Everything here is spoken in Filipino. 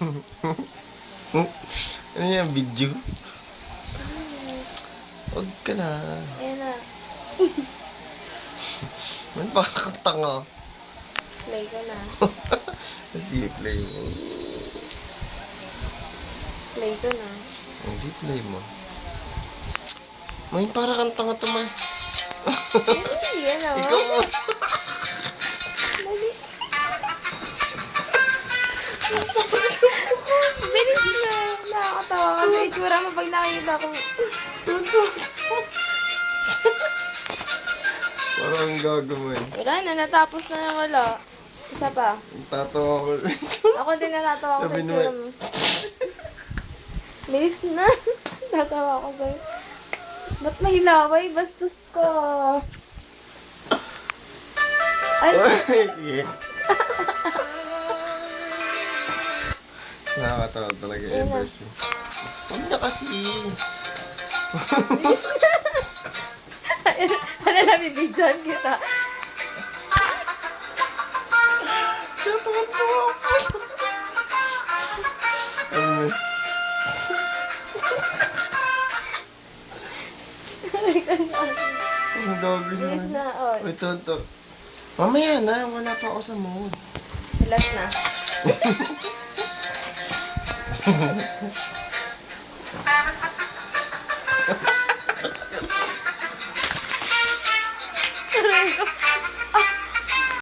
ano yan, video? Huwag ka na. Ayan na. Man, pakakatanga. Play ko na. Sige, play mo. Play ko na. Hindi, play mo. May para kang tanga to, May. Hindi, yan o. Ikaw mo. Bilis na. Nakakatawa kasi itsura mo pag nakikita kong... Parang ang gagawin. Wala na, natapos na na wala. Isa pa. Tatawa ko. Ako din natatawa ko sa Sabi itsura eh. mo. Bilis na. Natawa ko sa'yo. Ba't mahilaway? Bastos ko. Ay, Sige. Nakakatawa talaga ever na. since. Huwag na kasi. ano na, bibidyoan kita. Kaya tuwan-tuwa ako. Ano ganyan. Ang gago siya. Bilis na, oh. Uy, tonto. Mamaya na, wala pa ako sa mood. Last na. Aray ko.